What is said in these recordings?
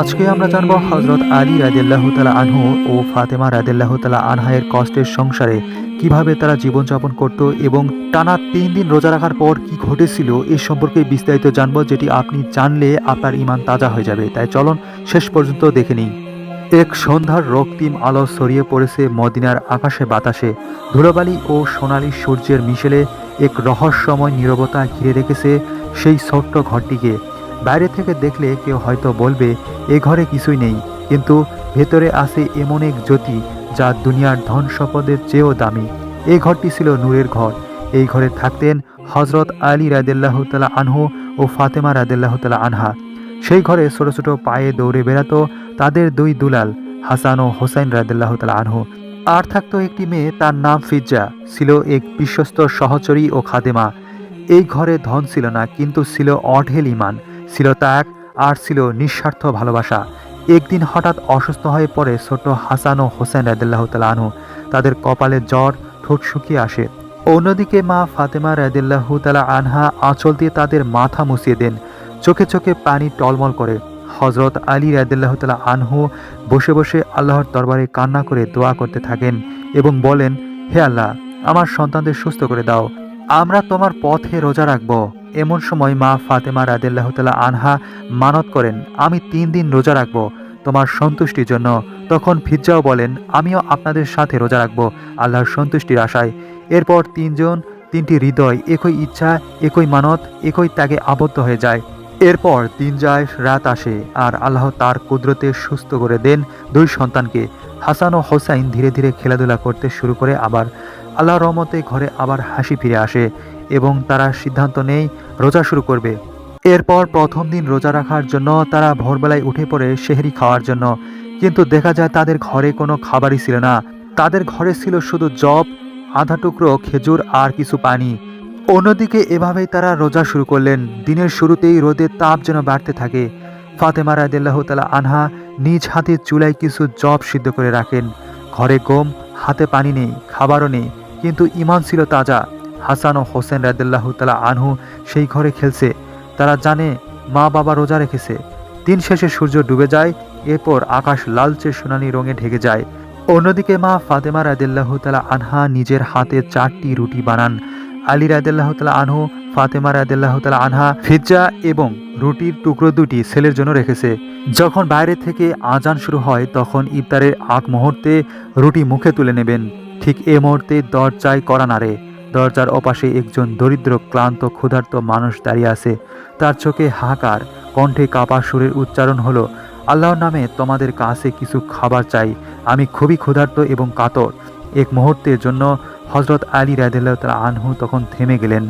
আজকে আমরা জানব হজরত আলী রাদিল্লাহ তালা আনহু ও ফাতেমা রাদিল্লাহ তালা আনহায়ের কষ্টের সংসারে কীভাবে তারা জীবনযাপন করত এবং টানা তিন দিন রোজা রাখার পর কি ঘটেছিল এ সম্পর্কে বিস্তারিত জানব, যেটি আপনি জানলে আপনার ইমান তাজা হয়ে যাবে। তাই চলন শেষ পর্যন্ত দেখে নিই। এক সন্ধ্যার রক্তিম আলো ছড়িয়ে পড়েছে মদিনার আকাশে বাতাসে। ধুলোবালি ও সোনালি সূর্যের মিশেলে এক রহস্যময় নীরবতা ঘিরে রেখেছে সেই ছোট্ট ঘরটিকে। বাইরে থেকে দেখলে কেউ হয়তো বলবে, এ ঘরে কিছুই নেই। কিন্তু ভেতরে আছে এমন এক জ্যোতি যা দুনিয়ার ধন সম্পদের চেয়েও দামি। এই ঘরটি ছিল নূরের ঘর। এই ঘরে থাকতেন হজরত আলী রাদেল্লাহ তালা আনহু ও ফাতেমা রাদেল্লাহ তালা আনহা। সেই ঘরে ছোট ছোট পায়ে দৌড়ে বেড়াতো তাদের দুই দুলাল, হাসান ও হোসাইন রাদেল্লাহ তালা আনহু। আর থাকতো একটি মেয়ে, তার নাম ফিজ্জা। ছিল এক বিশ্বস্ত সহচরী ও খাদেমা। এই ঘরে ধন ছিল না, কিন্তু ছিল অঢেল ইমান। ছিল ত্যাগ আর ছিল নিঃস্বার্থ ভালোবাসা। একদিন হঠাৎ অসুস্থ হয়ে পড়ে ছোট হাসান ও হোসেন রাদিল্লাহ তালা আনহু। তাদের কপালে জ্বর, ঠোঁট শুকিয়ে আসে। অন্যদিকে মা ফাতেমা রাদিল্লাহ তালা আনহা আঁচল দিয়ে তাদের মাথা মুছিয়ে দেন। চোখে চোখে পানি টলমল করে। হজরত আলী রাদিল্লাহ তালা আনহু বসে বসে আল্লাহর দরবারে কান্না করে দোয়া করতে থাকেন এবং বলেন, হে আল্লাহ, আমার সন্তানদের সুস্থ করে দাও। আমরা তোমার পথে রোজা রাখব। এমন সময় মা ফাতেমা রাদিল্লাহ তালা আনহা মানত করেন, আমি তিন দিন রোজা রাখব তোমার সন্তুষ্টির জন্য। তখন ফিজ্জাও বলেন, আমিও আপনাদের সাথে রোজা রাখব আল্লাহর সন্তুষ্টির আশায়। এরপর তিনজন, তিনটি হৃদয় একই ইচ্ছা, একই মানত, একই ত্যাগে আবদ্ধ হয়ে যায়। এরপর দিন যায় রাত আসে আর আল্লাহ তার কুদরতে সুস্থ করে দেন দুই সন্তানকে। হাসান ও হোসাইন ধীরে ধীরে খেলাধুলা করতে শুরু করে আবার আল্লাহ রহমতে ঘরে আবার হাসি ফিরে আসে এবং তারা সিদ্ধান্ত নেই রোজা শুরু করবে। এরপর প্রথম দিন রোজা রাখার জন্য তারা ভোরবেলায় উঠে পড়ে সেহরি খাওয়ার জন্য। কিন্তু দেখা যায় তাদের ঘরে কোনো খাবারই ছিল না। তাদের ঘরে ছিল শুধু জব আধা টুকরো খেজুর আর কিছু পানি। অন্যদিকে এভাবেই তারা রোজা শুরু করলেন। দিনের শুরুতেই রোদের তাপ যেন বাড়তে থাকে। ফাতেমা রাদিল্লাহ তালা আনহা নিজ হাতে চুলায় কিছু জব সিদ্ধ করে রাখেন। ঘরে গম, হাতে পানি নেই, খাবারও নেই। কিন্তু ইমান ছিল তাজা। হাসান ও হোসেন রাদিল্লাহ তালা আনহু সেই ঘরে খেলছে। তারা জানে মা বাবা রোজা রেখেছে। দিন শেষে সূর্য ডুবে যায়, এরপর আকাশ লালচে সোনালি রঙে ঢেকে যায়। অন্যদিকে মা ফাতেমা রাদিল্লাহ তালা আনহা নিজের হাতে চারটি রুটি বানান। আলী রাদিল্লাহ তালা আনহু, ফাতেমা রাদিল্লাহ তালা আনহা ফিজ্জা এবং রুটির টুকরো দুটি ছেলের জন্য রেখেছে। যখন বাইরে থেকে আজান শুরু হয়, তখন ইফতারের আগ মুহূর্তে রুটি মুখে তুলে নেবেন। ঠিক এ মুহূর্তে দরজায় করা নাড়ে। দরজার ওপাশে একজন দরিদ্র, ক্লান্ত, ক্ষুধার্ত মানুষ দাঁড়িয়ে আছে। তার চোখে হাহাকার, কণ্ঠে কাপা সুরের উচ্চারণ হলো, আল্লাহর নামে তোমাদের কাছে কিছু খাবার চাই। আমি খুবই ক্ষুধার্ত এবং কাতর। এক মুহূর্তের জন্য হজরত আলী রাদিল্লাহ তালা আনহু তখন থেমে গেলেন।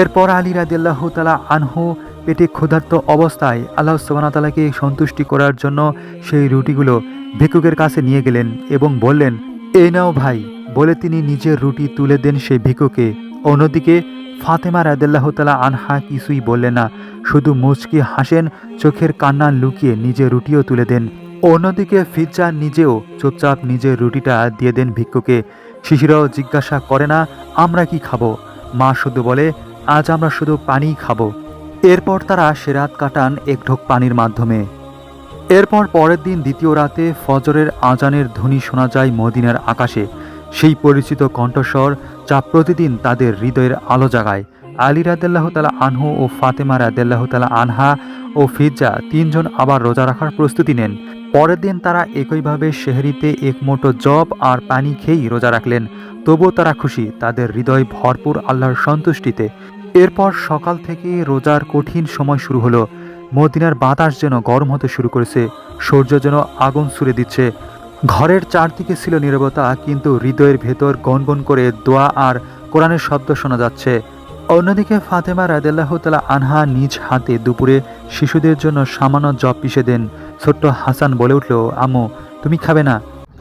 এরপর আলী রাদিল্লাহ তালা আনহু পেটে ক্ষুধার্ত অবস্থায় আল্লাহ সুবাহতালাকে সন্তুষ্টি করার জন্য সেই রুটিগুলো ভিক্ষুকের কাছে নিয়ে গেলেন এবং বললেন, এই নাও ভাই বলে তিনি নিজের রুটি তুলে দেন সেই ভিক্ষুকে। অন্যদিকে ফাতেমা রাদেল্লাহ তালা আনহা কিছুই বললেন না, শুধু মুচকি হাসেন, চোখের কান্না লুকিয়ে নিজের রুটিও তুলে দেন। অন্যদিকে ফিজ্জা নিজেও চুপচাপ নিজের রুটিটা দিয়ে দেন ভিক্ষুকে। শিশুরাও জিজ্ঞাসা করে না, আমরা কি খাব? মা শুধু বলে, আজ আমরা শুধু পানিই খাব। এরপর তারা সে রাত কাটান এক ঢোক পানির মাধ্যমে। এরপর পরের দিন দ্বিতীয় রাতে ফজরের আজানের ধ্বনি শোনা যায় মদিনার আকাশে। সেই পরিচিত কণ্ঠস্বর যা প্রতিদিন তাদের হৃদয়ের আলো জাগায়। আলী রাদেল্লাহ তালা আনহু ও ফাতেমা রাদেল্লাহ তালা আনহা ও ফিজ্জা তিনজন আবার রোজা রাখার প্রস্তুতি নেন। পরের দিন তারা একইভাবে শেহরিতে এক মোটো জব আর পানি খেয়েই রোজা রাখলেন। তবুও তারা খুশি, তাদের হৃদয় ভরপুর আল্লাহর সন্তুষ্টিতে। এরপর সকাল থেকে রোজার কঠিন সময় শুরু হলো। মদিনার বাতাস যেন গরম হতে শুরু করেছে, সূর্য যেন আগুন ছুড়ে দিচ্ছে। ঘরের চারদিকে ছিল নীরবতা, কিন্তু হৃদয়ের ভেতর গনগন করে দোয়া আর কোরআনের শব্দ শোনা যাচ্ছে। অন্যদিকে ফাতেমা রাদেল্লাহ তালা আনহা নিজ হাতে দুপুরে শিশুদের জন্য সামান্য জব পিষে দেন। ছোট্ট হাসান বলে উঠল, আম্মু, তুমি খাবে না?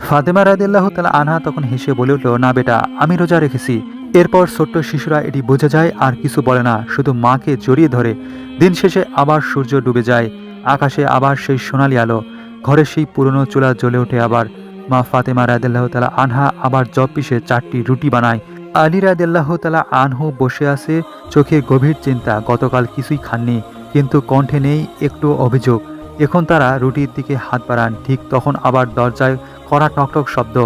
ফাতেমা রাদিল্লাহ তালা আনহা তখন হেসে বলে উঠল, না বেটা, আমি রোজা রেখেছি। এরপর ছোট্ট শিশুরা এটি বুঝে যায় আর কিছু বলে না, শুধু মাকে জড়িয়ে ধরে। দিন শেষে আবার সূর্য ডুবে যায়, আকাশে আবার সেই সোনালি আলো। ঘরে সেই পুরনো চুলা জ্বলে ওঠে আবার। মা ফাতেমা রাদিল্লাহ তালা আনহা আবার জব পিষে চারটি রুটি বানায়। আলী রাদিল্লাহ তালা আনহু বসে আছে, চোখে গভীর চিন্তা, গতকাল কিছুই খাননি, কিন্তু কণ্ঠে নেই একটু অভিযোগ। এখন তারা রুটির দিকে হাত বাড়ান, ঠিক তখন আবার দরজায় কড়া টকটক শব্দ।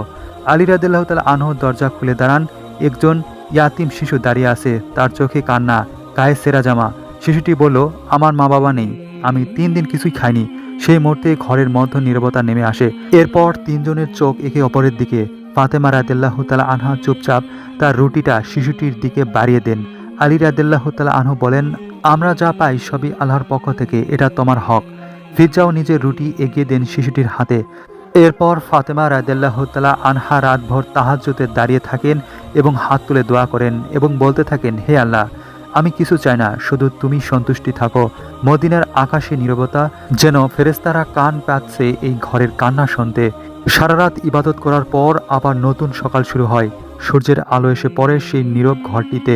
আলী রাদিল্লাহ তালা আনহ দরজা খুলে দাঁড়ান, একজন ইয়াতিম শিশু দাঁড়িয়ে আছে, তার চোখে কান্না, গায়ে সেরা জামা। শিশুটি বলল, আমার মা বাবা নেই, আমি তিন দিন কিছুই খাইনি সেই মুহূর্তে ঘরের মধ্য নীরবতা নেমে আসে। এরপর তিনজনের চোখ একে অপরের দিকে। ফাতেমা রাদেল্লাহ তালা আনহা চুপচাপ তার রুটিটা শিশুটির দিকে বাড়িয়ে দেন। আলী রাদেল্লাহ তালা আনহু বলেন, আমরা যা পাই সবই আল্লাহর পক্ষ থেকে, এটা তোমার হক। ফিজাও নিজের রুটি এগিয়ে দেন শিশুটির হাতে। এরপর ফাতেমা রাদেল্লাহ তালা আনহা রাতভর তাহাজ্জুতে দাঁড়িয়ে থাকেন এবং হাত তুলে দোয়া করেন এবং বলতে থাকেন, হে আল্লাহ আমি কিছু চাই না, শুধু তুমি সন্তুষ্টি থাকো। মদিনার আকাশে নীরবতা, যেন ফেরেস্তারা কান পাচ্ছে এই ঘরের কান্না শুনতে। সারা রাত ইবাদত করার পর আবার নতুন সকাল শুরু হয়। সূর্যের আলো এসে পড়ে সেই নীরব ঘরটিতে,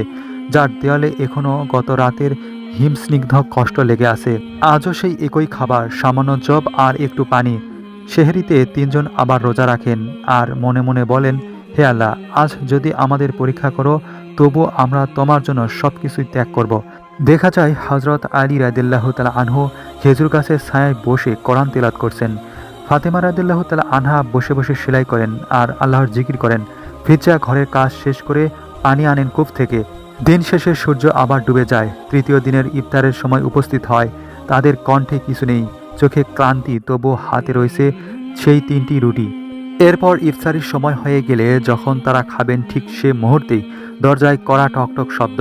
যার দেয়ালে এখনও গত রাতের হিমস্নিগ্ধ কষ্ট লেগে আছে। আজও সেই একই খাবার, সামান্য জব আর একটু পানি। শেহরিতে তিনজন আবার রোজা রাখেন আর মনে মনে বলেন, হে আল্লাহ, আজ যদি আমাদের পরীক্ষা করো তবু আমরা তোমার জন্য সব কিছুই ত্যাগ করব। দেখা যায় হজরত আলী রাদিল্লাহ তালা আনহু খেজুর গাছের ছায়ায় বসে কোরআন তেলাত করছেন। ফাতেমা রাদিল্লাহ তালা আনহা বসে বসে সেলাই করেন আর আল্লাহর জিকির করেন। ফিজা ঘরের কাজ শেষ করে পানি আনেন কূপ থেকে। দিন শেষে সূর্য আবার ডুবে যায়। তৃতীয় দিনের ইফতারের সময় উপস্থিত হয়। তাদের কণ্ঠে কিছু নেই। চোখে ক্লান্তি তবু হাতে রয়েছে সেই তিনটি রুটি। এরপর ইফতারির সময় হয়ে গেলে যখন তারা খাবেন ঠিক সে মুহূর্তেই দরজায় কড়া টকটক শব্দ।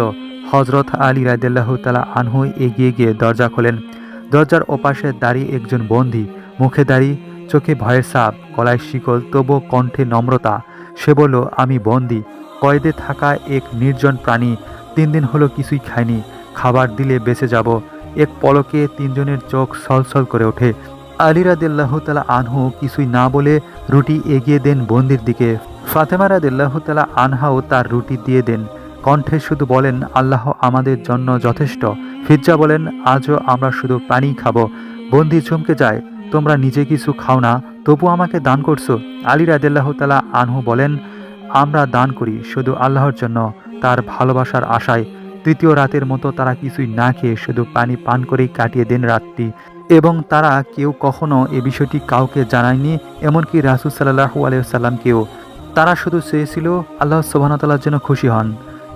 হজরত আলী রায়দাল্লাহ তালা আনহু এগিয়ে গিয়ে দরজা খোলেন। দরজার ওপাশে দাঁড়িয়ে একজন বন্দি, মুখে দাঁড়ি, চোখে ভয়ের সাপ গলায় শিকল তবু কণ্ঠে নম্রতা। সে বলল, আমি বন্দি, কয়েদে থাকা এক নির্জন প্রাণী, তিন দিন হলো কিছুই খায়নি খাবার দিলে বেঁচে যাব। এক পলকে তিনজনের চোখ সলসল করে ওঠে। আলী রাদিল্লাহ তালা আনহু কিছুই না বলে রুটি এগিয়ে দেন বন্দির দিকে। ফাতেমা রাদিল্লাহ তালা আনহাও তার রুটি দিয়ে দেন। কণ্ঠে শুধু বলেন, আল্লাহ আমাদের জন্য যথেষ্ট। ফিজ্জা বলেন, আজও আমরা শুধু পানি খাব। বন্দি চমকে যায়, তোমরা নিজে কিছু খাও না, তবু আমাকে দান করছ। আলী রাদিল্লাহ তালা আনহু বলেন, আমরা দান করি শুধু আল্লাহর জন্য, তার ভালোবাসার আশায়। তৃতীয় রাতের মতো তারা কিছুই না খেয়ে শুধু পানি পান করেই কাটিয়ে দেন রাতটি। এবং তারা কেউ কখনো এ বিষয়টি কাউকে জানায়নি, এমনকি রাসুল সাল্লাহু আলিয়াল্লামকেও তারা শুধু চেয়েছিল আল্লাহ সোবানতাল্লার জন্য খুশি হন।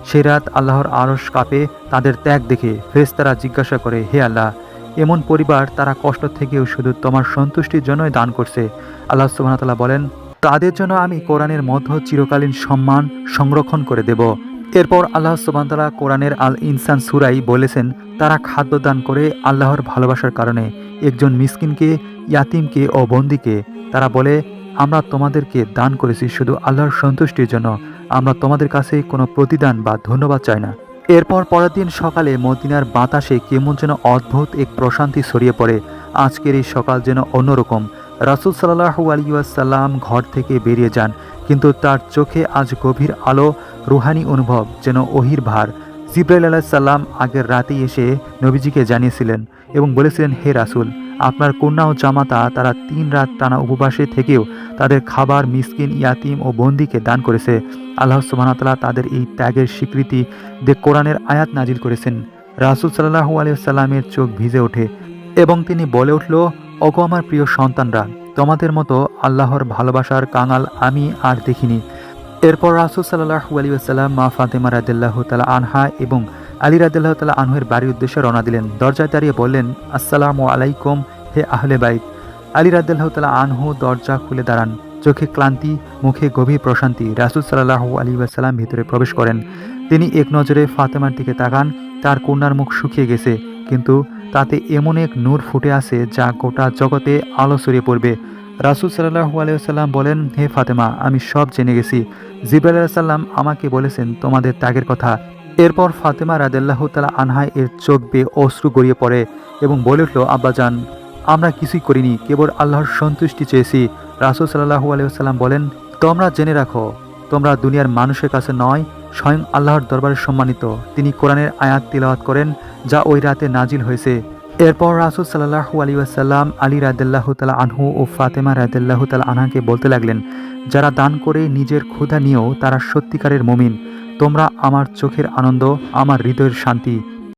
সেই রাত আল্লাহর আরস কাপে, তাদের ত্যাগ দেখে ফেরেশতারা জিজ্ঞাসা করে, হে আল্লাহ, এমন পরিবার তারা কষ্ট থেকেও শুধু তোমার সন্তুষ্টির জন্যই দান করছে। আল্লাহ সুবাহতাল্লাহ বলেন, তাদের জন্য আমি কোরআনের মধ্য চিরকালীন সম্মান সংরক্ষণ করে দেব। এরপর আল্লাহ সুবাহতাল্লাহ কোরআনের আল ইনসান সুরাই বলেছেন, তারা খাদ্য দান করে আল্লাহর ভালোবাসার কারণে একজন মিসকিনকে, ইয়াতিমকে ও বন্দিকে, তারা বলে, আমরা তোমাদেরকে দান করেছি শুধু আল্লাহর সন্তুষ্টির জন্য। আমরা তোমাদের কাছে কোনো প্রতিদান বা ধন্যবাদ চাই না। এরপর পরের দিন সকালে মদিনার বাতাসে কেমন যেন অদ্ভুত এক প্রশান্তি ছড়িয়ে পড়ে। আজকের এই সকাল যেন অন্যরকম। রাসুল সাল্লাহু আলিয়াসাল্লাম ঘর থেকে বেরিয়ে যান, কিন্তু তার চোখে আজ গভীর আলো, রুহানি অনুভব যেন ওহির ভার। জিব্রাইল আলাহ সাল্লাম আগের রাতেই এসে নবীজিকে জানিয়েছিলেন এবং বলেছিলেন, হে রাসুল, আপনার কন্যা ও জামাতা, তারা তিন রাত টানা উপবাসে থেকেও তাদের খাবার মিসকিন, ইয়াতিম ও বন্দিকে দান করেছে। আল্লাহ সুবাহতাল্লাহ তাদের এই ত্যাগের স্বীকৃতি দিয়ে কোরআনের আয়াত নাজিল করেছেন। রাসুল সাল্লাহু আলিয়াল্লামের চোখ ভিজে ওঠে। এবং তিনি বলে উঠল, ওগো আমার প্রিয় সন্তানরা, তোমাদের মতো আল্লাহর ভালোবাসার কাঙাল আমি আর দেখিনি। এরপর রাসুল সাল্লাহু আলী আসাল্লাম মা ফাতেমা রাদিল্লাহ তালা আনহা এবং আলী রাদিল্লাহ তালা আনহের বাড়ির উদ্দেশ্যে রওনা দিলেন। দরজায় দাঁড়িয়ে বললেন, আসসালামু আলাইকুম হে আহলে বাইত। আলী রাদিল্লাহ তালা আনহু দরজা খুলে দাঁড়ান। চোখে ক্লান্তি, মুখে গভীর প্রশান্তি রাসুল সাল্লাহু আলী আসাল্লাম ভিতরে প্রবেশ করেন। তিনি এক নজরে ফাতেমার দিকে তাকান, তার কন্যার মুখ শুকিয়ে গেছে। কিন্তু তাতে এমন এক নূর ফুটে আসে যা গোটা জগতে আলো ছড়িয়ে পড়বে। রাসুল সাল্লাহু আলিয়াল্লাম বলেন, হে ফাতেমা, আমি সব জেনে গেছি। জিব্রাইল সাল্লাম আমাকে বলেছেন তোমাদের ত্যাগের কথা। এরপর ফাতেমা রাদেল্লাহ তালা আনহায় এর চোখ বেয়ে অশ্রু গড়িয়ে পড়ে এবং বলে উঠল, আব্বাজান, আমরা কিছুই করিনি, কেবল আল্লাহর সন্তুষ্টি চেয়েছি। রাসুল সাল্লাহু আলিয়াল্লাম বলেন, তোমরা জেনে রাখো। তোমরা দুনিয়ার মানুষের কাছে নয়, স্বয়ং আল্লাহর দরবারে সম্মানিত। তিনি কোরআনের আয়াত তিলাওয়াত করেন, যা ওই রাতে নাজিল হয়েছে। এরপর রাসুল সাল্লাহু আলী আসাল্লাম আলী রাদেল্লাহ তালা আনহু ও ফাতেমা রাদেল্লাহ তালা আনহাকে বলতে লাগলেন, যারা দান করে নিজের ক্ষুধা নিয়েও তারা সত্যিকারের মমিন। তোমরা আমার চোখের আনন্দ, আমার হৃদয়ের শান্তি।